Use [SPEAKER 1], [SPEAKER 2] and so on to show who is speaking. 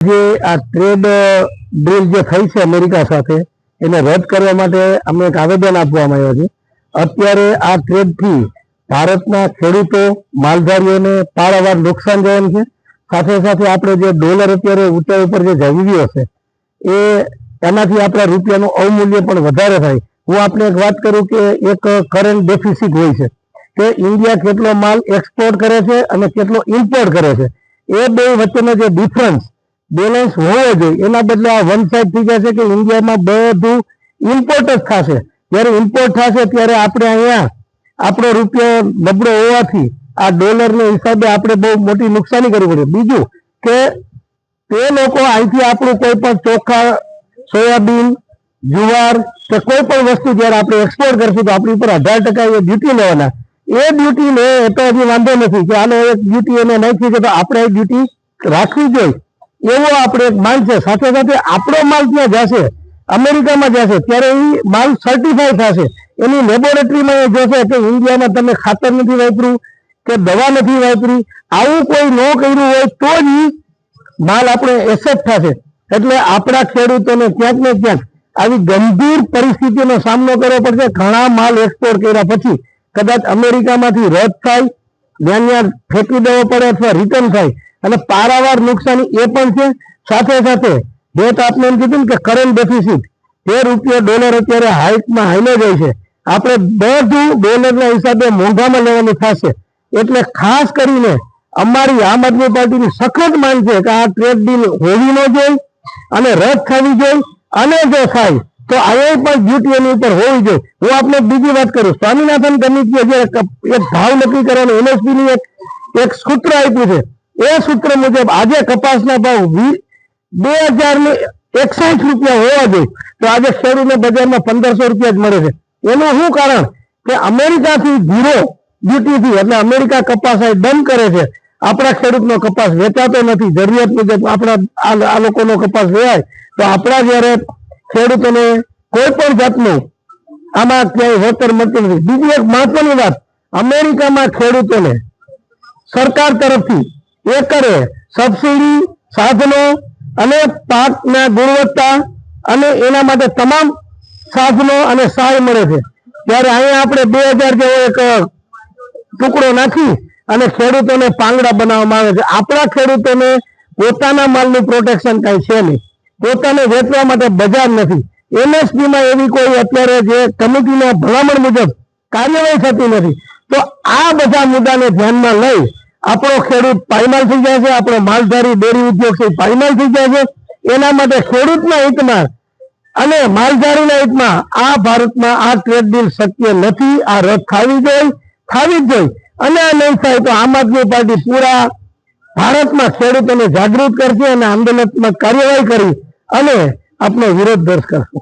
[SPEAKER 1] જે આ trade deal જે થઈ છે અમેરિકા સાથે, એને રદ કરવા માટે અમે એક આવેદન આપવામાં આવ્યો છે અત્યારે આ ટ્રેડથી ભારતના ખેડૂતો, માલધારીઓને પારાવાર નુકસાન જવાનું છે. સાથે સાથે આપણે જે ડોલર અત્યારે ઊંચાઈ ઉપર જે જવી રહ્યો છે, એ એનાથી આપણા રૂપિયાનું અવમૂલ્ય પણ વધારે થાય. હું આપને એક વાત કરું કે એક કરંટ ડેફિસિટ હોય છે, કે ઇન્ડિયા કેટલો માલ એક્સપોર્ટ કરે છે અને કેટલો ઇમ્પોર્ટ કરે છે. એ બે વચ્ચેનો જે ડિફરન્સ બેલેન્સ હોવો જોઈએ. એના બદલે આ વન સાઈડ થઈ જશે કે ઇન્ડિયામાં બધું ઇમ્પોર્ટ જ થશે. જ્યારે ઇમ્પોર્ટ થશે ત્યારે આપણે અહીંયા આપણો રૂપિયો નબળો હોવાથી આ ડોલરને હિસાબે આપણે બહુ મોટી નુકસાની કરવી પડે. બીજું કે તે લોકો અહીંથી આપણું કોઈ પણ ચોખા, સોયાબીન, જુવાર કે કોઈ પણ વસ્તુ જ્યારે આપણે એક્સપોર્ટ કરશું તો આપણી ઉપર અઢાર ટકા એ ડ્યુટી લેવાના. એ ડ્યુટી લે એ તો હજી વાંધો નથી કે આનો એક ડ્યુટી એને નાખી છે તો આપણે એ ડ્યુટી રાખવી જોઈએ. એવો આપણે એક માલ છે, સાથે સાથે આપણો માલ ત્યાં જશે, અમેરિકામાં જશે, ત્યારે એ માલ સર્ટિફાઈ થશે. એની લેબોરેટરીમાં એ જોશે કે ઇન્ડિયામાં તમે ખાતર નથી વાપર્યું, કે દવા નથી વાપરી, આવું કોઈ ન કર્યું હોય તો જ માલ આપણે એસેપ્ટ થશે. એટલે આપણા ખેડૂતોને ક્યાંક ને ક્યાંક આવી ગંભીર પરિસ્થિતિનો સામનો કરવો પડશે. ઘણા માલ એક્સપોર્ટ કર્યા પછી કદાચ અમેરિકામાંથી રદ થાય જ્યાં ત્યાં ફેંકી દેવો પડે અથવા રિટર્ન થાય. અને પારાવાર નુકસાની એ પણ છે. સાથે સાથે બે આપને એમ કીધું કે કરંટ ડેફિસિટ તે રૂપિયા ડોલર અત્યારે હાઈટમાં હાઈલો જાય છે. આપણે બધું ડોલરના હિસાબે મોંઘામાં લેવાનું થશે. એટલે ખાસ કરીને અમારી આમ આદમી પાર્ટીની સખત માંગ છે કે આ ટ્રેડ ડીલ હોવી ન જોઈએ અને રદ થવી જોઈએ. અને જો થાય તો આવો પણ ડ્યુટી એની ઉપર હોવી જોઈએ. હું આપને બીજી વાત કરું. સ્વામિનાથન કમિટીએ જે એક ભાવ નક્કી કરવાનું એનએસપી ની એક એક સૂત્ર આપ્યું છે. એ સૂત્ર મુજબ આજે કપાસના ભાવ બે હજાર એકસાઠ રૂપિયા હોવા જોઈએ. તો આજે ખેડૂતને બજારમાં પંદરસો રૂપિયા જ મળે છે. એનું શું કારણ? કે અમેરિકાથી ઝીરો ડ્યુટીથી, એટલે અમેરિકા કપાસ બંધ કરે છે. આપણા ખેડૂતનો કપાસ વેચાતો નથી. જરૂરિયાત મુજબ આપણા આ લોકોનો કપાસ લેવાય તો આપણા જ્યારે ખેડૂતોને કોઈ પણ જાતનું આમાં ક્યાંય વળતર મળતું નથી. બીજી એક મહત્વની વાત. અમેરિકામાં ખેડૂતોને સરકાર તરફથી એકરે સબસિડી, સાધનો અને પાકના ગુણવત્તા અને એના માટે તમામ સાધનો અને સહાય મળે છે. ત્યારે અહીંયા આપણે બે હજાર જેવો એક ટુકડો નાખી અને ખેડૂતોને પાંગડા બનાવવામાં આવે છે. આપણા ખેડૂતોને પોતાના માલનું પ્રોટેક્શન કાંઈ છે નહીં. પોતાને વેચવા માટે બજાર નથી. એમએસપીમાં એવી કોઈ અત્યારે જે કમિટીના ભલામણ મુજબ કાર્યવાહી થતી નથી. તો આ બધા મુદ્દાને ધ્યાનમાં લઈ આપણો ખેડૂત પાયમાલ થઈ જાય છે, આપણો માલધારી ડેરી ઉદ્યોગ છે પાયમાલ થઈ જાય છે. એના માટે ખેડૂતના હિતમાં અને માલધારીના હિતમાં આ ભારતમાં આ ટ્રેડ ડીલ શક્ય નથી, આ રદ ખાવી જોઈએ ખાવી જ જોઈએ. અને આ નહીં થાય તો આમ આદમી પાર્ટી પૂરા ભારતમાં ખેડૂતોને જાગૃત કરશે અને આંદોલનાત્મક કાર્યવાહી કરી અને આપણો વિરોધ દર્શ કરશે.